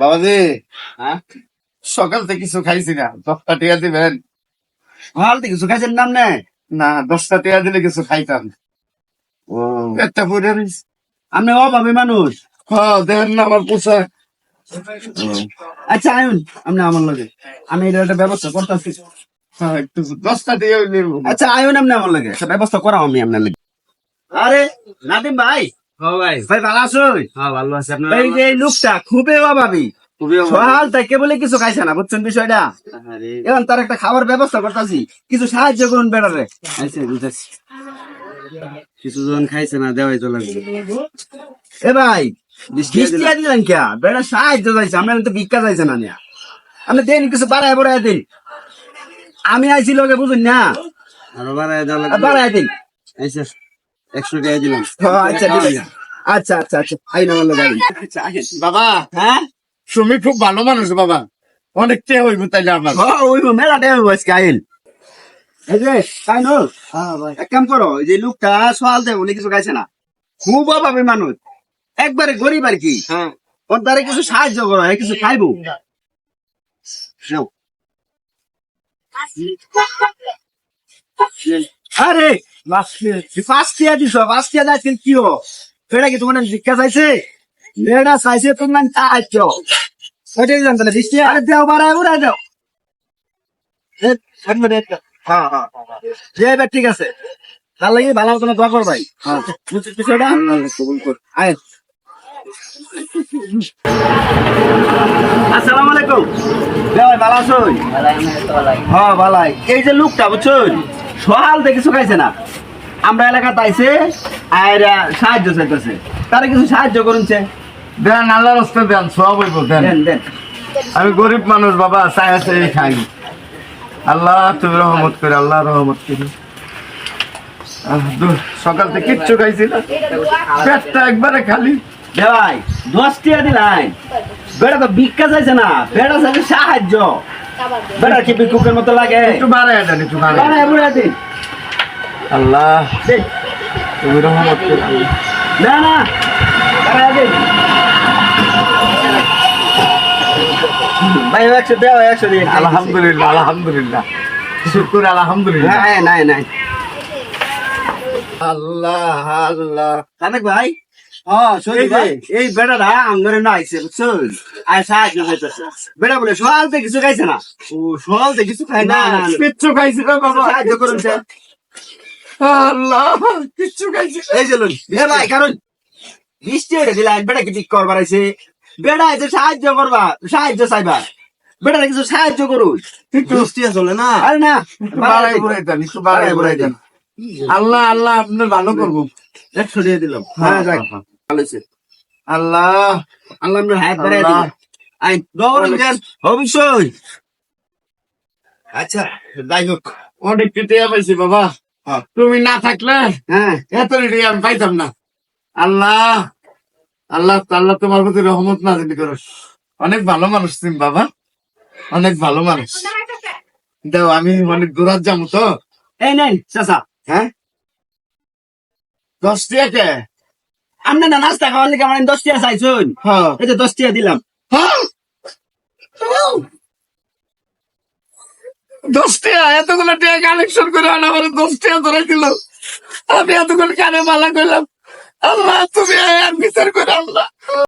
বাবাজি সকাল থেকে কিছু খাইছি না দশটা টিয়া দিবেন। ভালো থেকে কিছু খাইছেন নাম নেই? না দশটা টিয়া দিলে কিছু খাইতাম। ও। একটা পরে। আপনি অভাবী মানুষ। হ্যাঁ দেখেন না আমার পোশাক আচ্ছা আয়ুন আপনি আমার লগে। আমি এটা একটা ব্যবস্থা করতেছি। একটু দশটা টিয়া আচ্ছা আয়ুন আপনি আমার লগে। ব্যবস্থা করাও আমি আপনার লগে। আরে নাদিম ভাই ভাই। ভাই ভালো আছো হ্যাঁ ভালো আছে। আপনার এই যে লোকটা খুবই অভাবী। খুবই সকাল বলে কিছু খাইছে না বুঝছেন বিষয়টা? এখন তার একটা খাবার ব্যবস্থা করতেছি। কিছু সাহায্য করুন বেড়ারে বুঝাচ্ছি। কিছু জন খাইছে না দেওয়াই তো লাগবে। এ ভাই বৃষ্টি দিলেন কে? বেড়া সাহায্য চাইছে আমরা তো ভিক্ষা চাইছে না নিয়া। আপনি দেন কিছু বাড়ায় বাড়ায় দিন। আমি আইছি লোকে বুঝুন না? আরও বাড়ায় দেওয়া লাগবে। বাড়ায় দিন। একশো টাকা দিলাম। আচ্ছা আচ্ছা আচ্ছা আচ্ছা আইন আমার লোক আইন। বাবা হ্যাঁ? তুমি খুব ভালো মানুষ বাবা। অনেক টিয়া হইব তাইলে আমার? ওই মেলা টাইম আজকে আইন এই যে কাইনুল এক কাম করো যে লোকটা সকাল থেকে উনি কিছু খাইছে না। খুব অভাবী মানুষ। একবারে গরিব আর কি। হ্যাঁ। ওর দ্বারা কিছু সাহায্য করো এ কিছু খাইবো। নাও। আরে ফার্স্ট ইয়ার দিছ ফার্স্ট ইয়ার আজকে কি হো কি তোমার শিক্ষা চাইছে? এটা চাইছে তোমার সাহায্য ওইটাই জানতে না বৃষ্টি আরে দেও বাড়ায় উড়াই দাও। হ্যাঁ হ্যাঁ যে এবার ঠিক আছে তার লাগে ভালো মতো দোয়া কর ভাই। হ্যাঁ। বিষয়টা? আয়। আসসালামু আলাইকুম। ভাই ভালো আছো হ্যাঁ ভালাই এই যে লোকটা বুঝছুন সকাল থেকে কিছু খাইছে না। আমরা এলাকাতে আইছে আর সাহায্য চাইতেছে। তারা কিছু সাহায্য করুনছে। দেন আল্লাহ রাস্তা দেন সব হইব দেন। দেন দেন। আমি গরিব মানুষ বাবা চাই আছে খাই। আল্লাহ তুমি রহমত করে আল্লাহ রহমত করে। সকাল থেকে কিচ্ছু খাইছি না পেটটা একবারে খালি। ভাই দশ টাকা দিলাই। বেড়া তো ভিক্ষা চাইছে না বেড়া চাইছে সাহায্য। বেড়া কি ভিক্ষুকের মতো লাগে? একটু বাড়াই দেন একটু বাড়ায় বুড়ায় দিন আল্লাহ। তুমি রহমত না না বাড়ায় দিন ভাই একশো দেওয়া একশো দিন আলহামদুলিল্লাহ আলহামদুলিল্লাহ। শুকুর আলহামদুলিল্লাহ। হ্যাঁ নাই নাই। আল্লাহ আল্লাহ। কানেক ভাই? হ্যাঁ এই আঙ্গরে না আইছে বুঝছ আর সাহায্য হইতেছে বেটা বলে সকাল থেকে কিছু খাইছে না? ও সকাল থেকে কিছু খাই না। না, না। কিচ্ছু খাইছি না বাবা। সাহায্য করুন স্যার। আল্লাহ কিচ্ছু খাইছি। এই যে এ ভাই কারণ বৃষ্টি হয়ে বেটা কি ঠিক করবার বেটা সাহায্য করবা। সাহায্য চাইবা। বেটা কিছু সাহায্য করুন। চলে না? আরে না বাড়াই বুড়াই দেন। একটু বাড়াই বুড়াই দেন। আল্লাহ আল্লাহ আপনার ভালো করব। দিয়ে দিলাম। হ্যাঁ হয়েছে আল্লাহ আল্লাহ আপনার হাত বাড়াই আল্লাহ। দিলাম আই দৌড়ান যান অবশ্যই। আচ্ছা যাই হোক অনেক টিয়া পাইছি বাবা। হ্যাঁ। তুমি না থাকলে হ্যাঁ। এত টিয়া আমি পাইতাম না। আল্লাহ। আল্লাহ আল্লাহ তোমার প্রতি রহমত না জানি করো। অনেক ভালো মানুষ তুমি বাবা। অনেক ভালো মানুষ। দেও আমি অনেক দূরাত যাব তো। এই নাই চাচা। হ্যাঁ? দশ টিয়া কে আপনি না নাস্তা খাওয়ার লিখে আমার দশ টিয়া চাইছুন হ্যাঁ। এই যে দশ টিয়া দিলাম। হ্যাঁ? দশ টিয়া এতগুলো টিয়া কালেকশন করে আমার দশ টিয়া ধরে দিল। আমি এতগুলো কানে মালা করলাম আল্লাহ তুমি আর বিচার করে আল্লাহ।